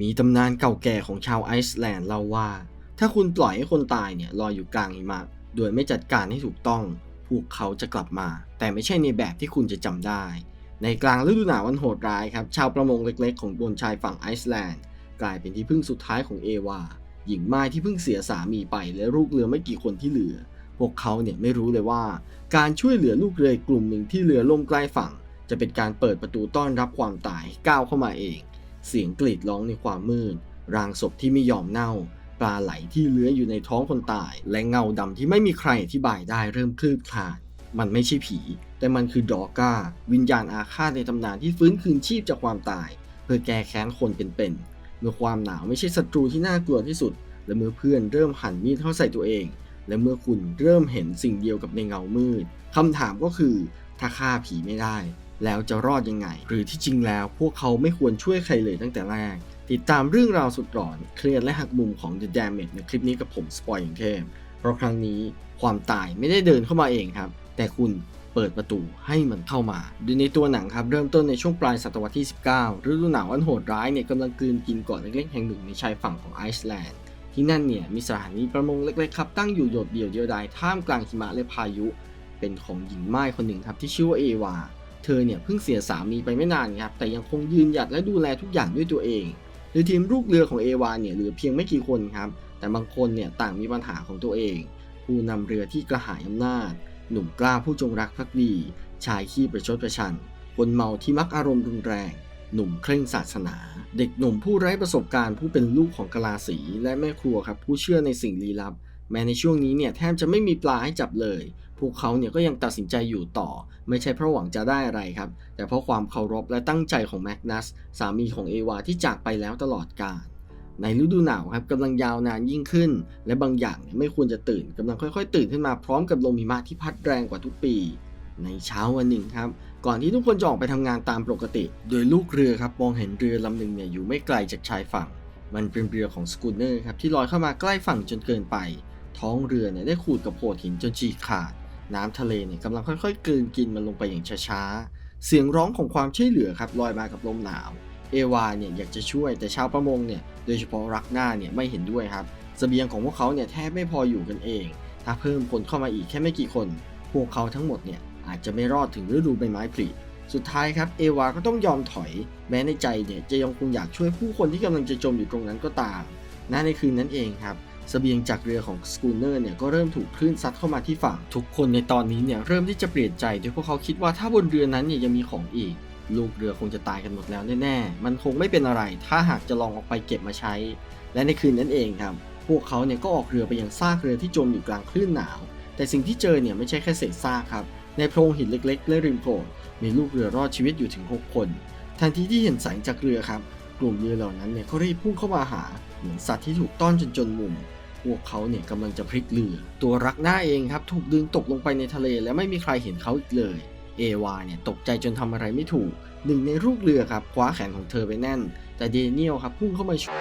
มีตำนานเก่าแก่ของชาวไอซ์แลนด์เล่าว่า ถ้าคุณปล่อยให้คนตายเนี่ยลอยอยู่กลางหิมะโดยไม่จัดการให้ถูกต้อง พวกเขาจะกลับมา แต่ไม่ใช่ในแบบที่คุณจะจำได้ ในกลางฤดูหนาววันโหดร้ายครับ ชาวประมงเล็กๆ ของบนชายฝั่งไอซ์แลนด์ กลายเป็นที่พึ่งสุดท้ายของเอวา หญิงไม้ที่เพิ่งเสียสามีไปและลูกเรือไม่กี่คนที่เหลือ พวกเขาเนี่ยไม่รู้เลยว่า การช่วยเหลือลูกเรือกกลุ่มหนึ่งที่เรือล่มใกล้ฝั่ง จะเป็นการเปิดประตูต้อนรับความตายก้าวเข้ามาเอง เสียงกรีดร้องในความมืด รางศพที่ไม่ยอมเน่า ปลาไหลที่เลื้อยอยู่ในท้องคนตาย และเงาดำที่ไม่มีใครอธิบายได้เริ่มคลืบคลาน มันไม่ใช่ผี แต่มันคือดอก้า วิญญาณอาฆาตในตำนานที่ฟื้นคืนชีพจากความตาย เพื่อแก้แค้นคนเป็นๆเมื่อความหนาวไม่ใช่ศัตรูที่น่ากลัวที่สุด และเมื่อเพื่อนเริ่มหันมีดเข้าใส่ตัวเอง และเมื่อคุณเริ่มเห็นสิ่งเดียวกับในเงามืดคำถามก็คือถ้าฆ่าผีไม่ได้ แล้วจะรอดยังไง หรือที่จริงแล้วพวกเขาไม่ควรช่วยใครเลยตั้งแต่แรก ติดตามเรื่องราวสุดหลอน เครียดและหักมุมของ The Damage ในคลิปนี้กับผมสปอยอย่างเทพเพราะครั้งนี้ความตายไม่ได้เดินเข้ามาเองครับ แต่คุณเปิดประตูให้มันเข้ามาโดยในตัวหนังครับ เริ่มต้นในช่วงปลายศตวรรษที่ 19 ฤดูหนาวอันโหดร้ายเนี่ยกำลังกลืนกินเกาะเล็กๆแห่งหนึ่งในชายฝั่งของไอซ์แลนด์ ที่นั่นเนี่ยมีสถานีประมงเล็กๆครับตั้งอยู่โดดเดี่ยวเดียวดายท่ามกลางหิมะและพายุ เป็นของหญิงไม้คนหนึ่งครับที่ชื่อว่าเอวา เธอเนี่ยเพิ่งเสียสามีไปไม่นานครับแต่ยังคงยืนหยัดและดูแลทุกอย่างด้วยตัวเองโดยทีมลูกเรือของเอวาเนี่ยเหลือเพียงไม่กี่คนครับแต่บางคนเนี่ยต่างมีปัญหาของตัวเอง ผู้นำเรือที่กระหายอำนาจ หนุ่มกล้าผู้จงรักภักดี ชายขี้ประชดประชัน คนเมาที่มักอารมณ์รุนแรง หนุ่มเคร่งศาสนา เด็กหนุ่มผู้ไร้ประสบการณ์ผู้เป็นลูกของกลาสีและแม่ครัวครับผู้เชื่อในสิ่งลี้ลับ แม้ในช่วงนี้เนี่ยแทบจะไม่มีปลาให้จับเลย พวกเขาเนี่ยก็ยังตัดสินใจอยู่ต่อ ไม่ใช่เพราะหวังจะได้อะไรครับ แต่เพราะความเคารพและตั้งใจของแมกนัสสามีของเอวาที่จากไปแล้วตลอดกาลในฤดูหนาวครับกำลังยาวนานยิ่งขึ้น และบางอย่างไม่ควรจะตื่นกำลังค่อยๆ ตื่นขึ้นมาพร้อมกับลมหิมะที่พัดแรงกว่าทุกปี ในเช้าวันหนึ่งครับ ก่อนที่ทุกคนจะออกไปทำงานตามปกติ โดยลูกเรือครับมองเห็นเรือลำหนึ่งเนี่ยอยู่ไม่ไกลจากชายฝั่ง มันเป็นเรือของสกูนเนอร์ครับที่ลอยเข้ามาใกล้ฝั่งจนเกินไป ท้องเรือเนี่ยได้ขูดกับโขดหินจนฉีกขาด น้ำทะเลเนี่ยกำลังค่อยๆกลืนกินมันลงไปอย่างช้าๆ เสียงร้องของความช่วยเหลือครับลอยมากับลมหนาว เอวาเนี่ยอยากจะช่วยแต่ชาวประมงเนี่ยโดยเฉพาะรักหน้าเนี่ยไม่เห็นด้วยครับเสบียงของพวกเขาเนี่ยแทบไม่พออยู่กันเอง ถ้าเพิ่มคนเข้ามาอีกแค่ไม่กี่คน พวกเขาทั้งหมดเนี่ยอาจจะไม่รอดถึงฤดูใบไม้ผลิสุดท้ายครับเอวาก็ต้องยอมถอย แม้ในใจเนี่ยจะยังคงอยากช่วยผู้คนที่กำลังจะจมอยู่ตรงนั้นก็ตามณในคืนนั้นเองครับ เสบียงจากเรือของสกูเนอร์เนี่ยก็เริ่มถูกคลื่นซัดเข้ามาที่ฝั่ง ทุกคนในตอนนี้เนี่ยเริ่มที่จะเปลี่ยนใจโดยพวกเขาคิดว่าถ้าบนเรือนั้นเนี่ยยังมีของอีก ลูกเรือคงจะตายกันหมดแล้วแน่ๆ มันคงไม่เป็นอะไร ถ้าหากจะลองออกไปเก็บมาใช้ และในคืนนั้นเองครับ พวกเขาเนี่ยก็ออกเรือไปยังซากเรือที่จมอยู่กลางคลื่นหนาว แต่สิ่งที่เจอเนี่ยไม่ใช่แค่เศษซากครับ ในโพรงหินเล็ก ๆ และริมโขงมีลูกเรือรอดชีวิตอยู่ถึง 6 คน ทันทีที่เห็นแสงจากเรือครับ กลุ่มเรือเหล่านั้นเนี่ยก็รีบพุ่งเข้ามาหาเหมือนสัตว์ที่ถูกต้อนจนจนมุม พวกเขาเนี่ยกำลังจะพลิกเรือ ตัวรักหน้าเองครับถูกดึงตกลงไปในทะเลและไม่มีใครเห็นเขาอีกเลยเอวาเนี่ยตกใจจนทำอะไรไม่ถูก หนึ่งในลูกเรือครับคว้าแขนของเธอไปแน่น แต่เดเนียลครับพุ่งเข้ามาช่วย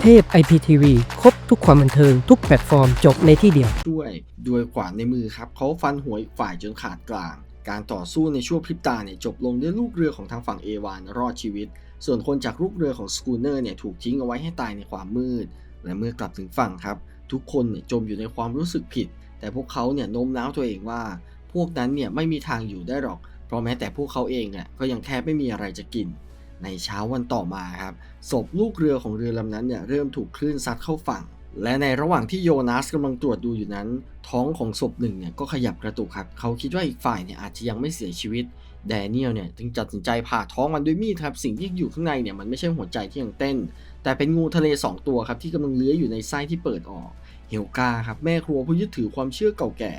เทพ IPTV ครบทุกความบันเทิงทุกแพลตฟอร์มจบในที่เดียว ด้วยด้วยขวานในมือครับเขาฟันหัวอีกฝ่ายจนขาดกลาง การต่อสู้ในช่วงพริบตาเนี่ยจบลงด้วยลูกเรือของทางฝั่งเอวานรอดชีวิต ส่วนคนจากลูกเรือของสกูเนอร์เนี่ยถูกทิ้งเอาไว้ให้ตายในความมืด และเมื่อกลับถึงฝั่งครับ ทุกคนเนี่ยจมอยู่ในความรู้สึกผิด แต่พวกเขาเนี่ยโน้มน้าวตัวเองว่า พวกนั้นเนี่ยไม่มีทางอยู่ได้หรอก เพราะแม้แต่พวกเขาเองอะก็ยังแทบไม่มีอะไรจะกิน ในเช้าวันต่อมาครับศพลูกเรือของเรือลำนั้นเนี่ยเริ่มถูกคลื่นซัดเข้าฝั่ง และในระหว่างที่โยนัสกำลังตรวจดูอยู่นั้น ท้องของศพหนึ่งเนี่ยก็ขยับกระตุกครับ เขาคิดว่าอีกฝ่ายเนี่ยอาจจะยังไม่เสียชีวิตแดเนียลเนี่ยจึงตัดสินใจผ่าท้องมันด้วยมีดครับ สิ่งที่อยู่ข้างในเนี่ยมันไม่ใช่หัวใจที่ยังเต้น แต่เป็นงูทะเล 2 ตัวครับที่กำลังเลื้อยอยู่ในไส้ที่เปิดออกเฮลกาครับแม่ครัวผู้ยึดถือความเชื่อเก่าแก่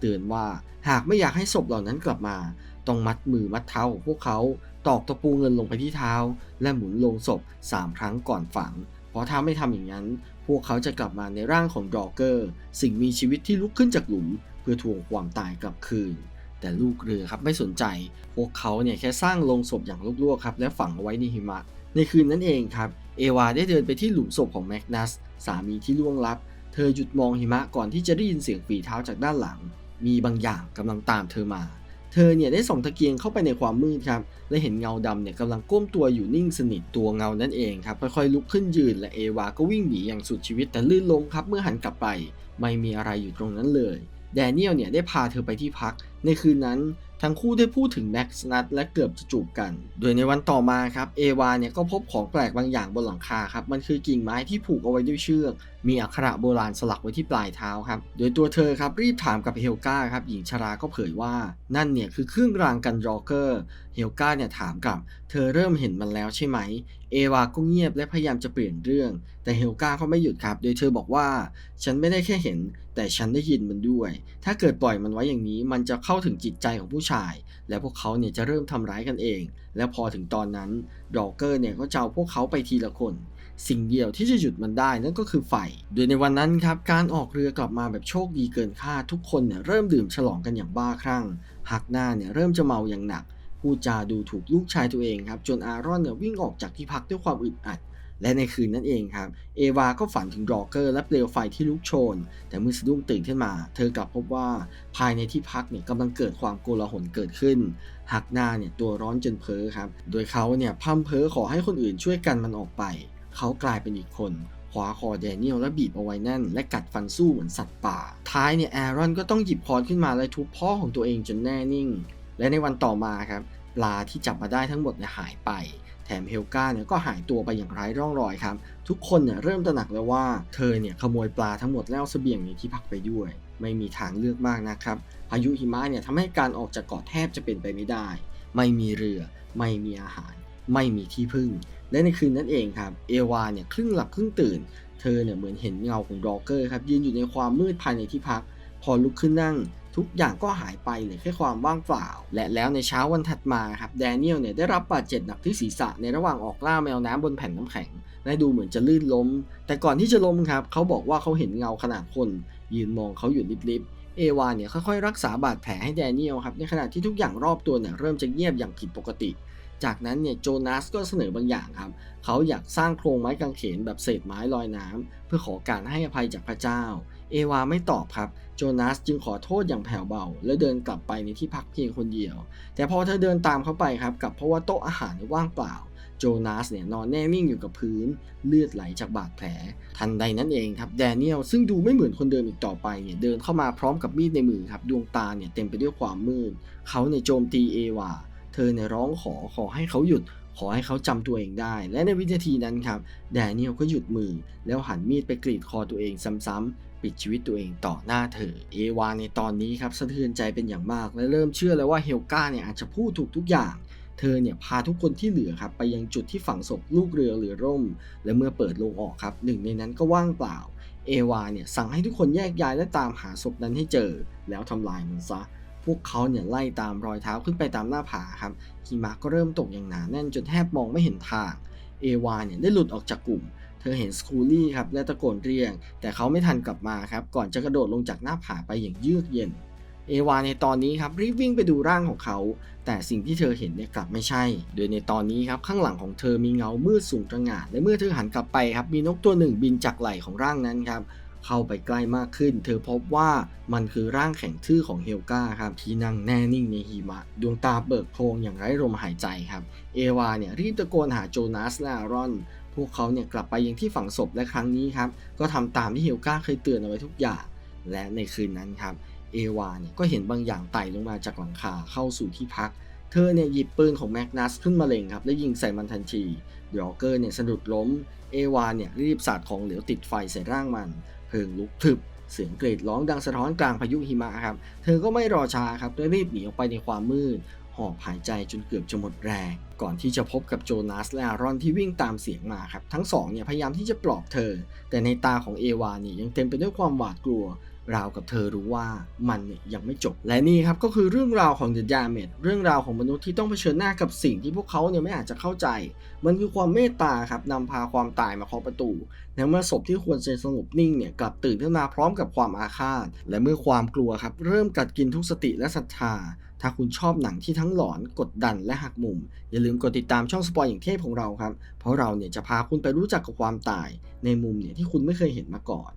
เตือนว่าหากไม่อยากให้ศพเหล่านั้นกลับมา ต้องมัดมือมัดเท้าของพวกเขาตอกตะปูเงินลงไปที่เท้า และหมุนลงศพ3ครั้งก่อนฝัง ราะถ้าไม่ทำอย่างนั้น พวกเขาจะกลับมาในร่างของดอกเกอร์ สิ่งมีชีวิตที่ลุกขึ้นจากหลุม เพื่อทวงความตายกลับคืน แต่ลูกเรือครับไม่สนใจ พวกเขาเนี่ยแค่สร้างโลงศพอย่างลวกๆครับและฝังเอาไว้ในหิมะ ในคืนนั้นเองครับ เอวาได้เดินไปที่หลุมศพของแมกนัสสามีที่ล่วงลับเเธอหยุดมองหิมะก่อนที่จะได้ยินเสียงฝีเท้าจากด้านหลัง มีบางอย่างกำลังตามเธอมา เธอเนี่ยได้ส่องตะเกียงเข้าไปในความมืดครับและเห็นเงาดำเนี่ยกำลังก้มตัวอยู่นิ่งสนิทตัวเงานั่นเองครับค่อยๆลุกขึ้นยืนและเอวาก็วิ่งหนีอย่างสุดชีวิตแต่ลื่นลงครับเมื่อหันกลับไป ไม่มีอะไรอยู่ตรงนั้นเลยแดเนียลเนี่ยได้พาเธอไปที่พัก ในคืนนั้น ทั้งคู่ได้พูดถึงแม็กซ์นัทและเกือบจะจูบกัน โดยในวันต่อมาครับเอวาเนี่ยก็พบของแปลกบางอย่างบนหลังคาครับ มันคือกิ่งไม้ที่ผูกเอาไว้ด้วยเชือก มีอักขระโบราณสลักไว้ที่ปลายเท้าครับ โดยตัวเธอครับรีบถามกับเฮลกาครับ หญิงชราก็เผยว่า นั่นเนี่ยคือเครื่องรางกันรอเกอร์ เฮลกาเนี่ยถามกลับ เธอเริ่มเห็นมันแล้วใช่ไหม เอวาก็เงียบและพยายามจะเปลี่ยนเรื่อง แต่เฮลกาก็ไม่หยุดครับ โดยเธอบอกว่า ฉันไม่ได้แค่เห็น แต่ฉันได้ยินมันด้วย ถ้าเกิดปล่อยมันไว้อย่างนี้ มันจะเข้าถึงจิตใจของผู้ชาย และพวกเขาเนี่ยจะเริ่มทำร้ายกันเอง และพอถึงตอนนั้นดอกเกอร์เนี่ยก็จะเอาพวกเขาไปทีละคน สิ่งเดียวที่จะหยุดมันได้นั่นก็คือไฟ โดยในวันนั้นครับการออกเรือกลับมาแบบโชคดีเกินคาดทุกคนเนี่ยเริ่มดื่มฉลองกันอย่างบ้าคลั่งฮักหน้าเนี่ยเริ่มจะเมาอย่างหนักพูดจาดูถูกลูกชายตัวเองครับจนอารอนเนี่ยวิ่งออกจากที่พักด้วยความอึดอัด และในคืนนั้นเองครับ เอวาก็ฝันถึงดอกเกอร์และเปลวไฟที่ลุกโชน แต่เมื่อสะดุ้งตื่นขึ้นมา เธอกลับพบว่าภายในที่พักเนี่ยกำลังเกิดความโกลาหลเกิดขึ้นฮักหน้าเนี่ยตัวร้อนจนเพ้อครับ โดยเขาเนี่ยพร่ำเพ้อขอให้คนอื่นช่วยกันมันออกไป เขากลายเป็นอีกคนคว้าคอแดเนียลและบีบเอาไว้แน่น และกัดฟันสู้เหมือนสัตว์ป่า ท้ายเนี่ยแอรอนก็ต้องหยิบคอนขึ้นมาและทุบพ่อของตัวเองจนแน่นิ่ง และในวันต่อมาครับ ปลาที่จับมาได้ทั้งหมดเนี่ยหายไป แถมเฮลกาเนี่ยก็หายตัวไปอย่างไร้ร่องรอยครับ ทุกคนเนี่ยเริ่มตระหนักแล้วว่าเธอเนี่ยขโมยปลาทั้งหมดแล้วเอาเสบียงในที่พักไปด้วย ไม่มีทางเลือกมากนะครับพายุหิมะเนี่ยทำให้การออกจากเกาะแทบจะเป็นไปไม่ได้ ไม่มีเรือ ไม่มีอาหาร ไม่มีที่พึ่ง และในคืนนั้นเองครับ เอวาเนี่ยครึ่งหลับครึ่งตื่น เธอเนี่ยเหมือนเห็นเงาของดอกเกอร์ครับยืนอยู่ในความมืดภายในที่พัก พอลุกขึ้นนั่ง ทุกอย่างก็หายไปเหลือแค่ความว่างเปล่า และแล้วในเช้าวันถัดมาครับแดเนียลเนี่ยได้รับบาดเจ็บหนักที่ศีรษะในระหว่างออกล่าแมวน้ำบนแผ่นน้ำแข็งและดูเหมือนจะลื่นล้ม แต่ก่อนที่จะล้มครับเขาบอกว่าเขาเห็นเงาขนาดคน ยืนมองเขาอยู่ลิบๆเอวาเนี่ยค่อยๆรักษาบาดแผลให้แดเนียลครับในขณะที่ทุกอย่างรอบตัวเนี่ยเริ่มจะเงียบอย่างผิดปกติจากนั้นเนี่ยโจนาสก็เสนอบางอย่างครับ เขาอยากสร้างโครงไม้กางเขนแบบเศษไม้ลอยน้ำเพื่อขอการให้อภัยจากพระเจ้า เอวาไม่ตอบครับ โจนาสจึงขอโทษอย่างแผ่วเบา และเดินกลับไปในที่พักเพียงคนเดียว แต่พอเธอเดินตามเขาไปครับกลับเพราะว่าโต๊ะอาหารว่างเปล่า โจนาสเนี่ยนอนแน่นิ่งอยู่กับพื้น เลือดไหลจากบาดแผล ทันใดนั้นเองครับแดเนียลซึ่งดูไม่เหมือนคนเดิมอีกต่อไปเนี่ยเดินเข้ามาพร้อมกับมีดในมือครับดวงตาเนี่ยเต็มไปด้วยความมืด เขาเนี่ยโจมตีเอวา เธอเนี่ยร้องขอขอให้เขาหยุดขอให้เขาจำตัวเองได้ และในวินาทีนั้นครับแดเนียลก็หยุดมือ แล้วหันมีดไปกรีดคอตัวเองซ้ำๆ ปิดชีวิตตัวเองต่อหน้าเธอ เอวาในตอนนี้ครับสะเทือนใจเป็นอย่างมาก และเริ่มเชื่อแล้วว่าเฮลกาเนี่ยอาจจะพูดถูกทุกอย่างเธอเนี่ยพาทุกคนที่เหลือครับไปยังจุดที่ฝังศพลูกเรือเรือร่ม และเมื่อเปิดโลงออกครับหนึ่งในนั้นก็ว่างเปล่า เอวาเนี่ยสั่งให้ทุกคนแยกย้ายและตามหาศพนั้นให้เจอ แล้วทำลายมันซะ พวกเขาเนี่ยไล่ตามรอยเท้าขึ้นไปตามหน้าผาครับหิมะก็เริ่มตกอย่างหนาแน่นจนแทบมองไม่เห็นทาง เอวาเนี่ยได้หลุดออกจากกลุ่ม ธอเห็นสคูลี่ครับและตะโกนเรียก แต่เขาไม่ทันกลับมาครับ ก่อนจะกระโดดลงจากหน้าผาไปอย่างเยือกเย็น เอวาในตอนนี้ครับรีบวิ่งไปดูร่างของเขา แต่สิ่งที่เธอเห็นเนี่ยกลับไม่ใช่ โดยในตอนนี้ครับข้างหลังของเธอมีเงามืดสูงตระหง่านและเมื่อเธอหันกลับไปครับมีนกตัวหนึ่งบินจากไหล่ของร่างนั้นครับเข้าไปใกล้มากขึ้น เธอพบว่ามันคือร่างแข็งทื่อของเฮลกาครับที่นั่งแน่นิ่งในหิมะ ดวงตาเบิกโพรงอย่างไร้ลมหายใจครับ เอวาเนี่ยรีบตะโกนหาโจนาสและอารอน พวกเขาเนี่ยกลับไปยังที่ฝังศพและครั้งนี้ครับ ก็ทำตามที่เฮลกาเคยเตือนเอาไว้ทุกอย่าง และในคืนนั้นครับ เอวาเนี่ยก็เห็นบางอย่างไต่ลงมาจากหลังคาเข้าสู่ที่พัก เธอเนี่ยหยิบปืนของแมกนัสขึ้นมาเล็งครับ และยิงใส่มันทันทีดอเกอร์เนี่ยสะดุดล้ม เอวาเนี่ยรีบสาดของเหลวติดไฟใส่ร่างมัน เพลิงลุกพรึบ เสียงกรีดร้องดังสะท้อนกลางพายุหิมะครับ เธอก็ไม่รอช้าครับและรีบหนีออกไปในความมืด หอบหายใจจนเกือบจะหมดแรง ก่อนที่จะพบกับโจนาสและอารอนที่วิ่งตามเสียงมาครับ ทั้งสองเนี่ยพยายามที่จะปลอบเธอ แต่ในตาของเอวาเนี่ยยังเต็มไปด้วยความหวาดกลัว ราวกับเธอรู้ว่ามันเนี่ยยังไม่จบ และนี่ครับก็คือเรื่องราวของเดอะยาเมดเรื่องราวของมนุษย์ที่ต้องเผชิญหน้ากับสิ่งที่พวกเขาเนี่ยไม่อาจจะเข้าใจ มันคือความเมตตาครับนำพาความตายมาเคาะประตูและเมื่อศพที่ควรจะสงบนิ่งเนี่ยกลับตื่นขึ้นมาพร้อมกับความอาฆาต และเมื่อความกลัวครับเริ่มกัดกินทุกสติและศรัทธาถ้าคุณชอบหนังที่ทั้งหลอนกดดันและหักมุม อย่าลืมกดติดตามช่องสปอยอย่างเทพของเราครับ เพราะเราเนี่ยจะพาคุณไปรู้จักกับความตาย ในมุมเนี่ยที่คุณไม่เคยเห็นมาก่อน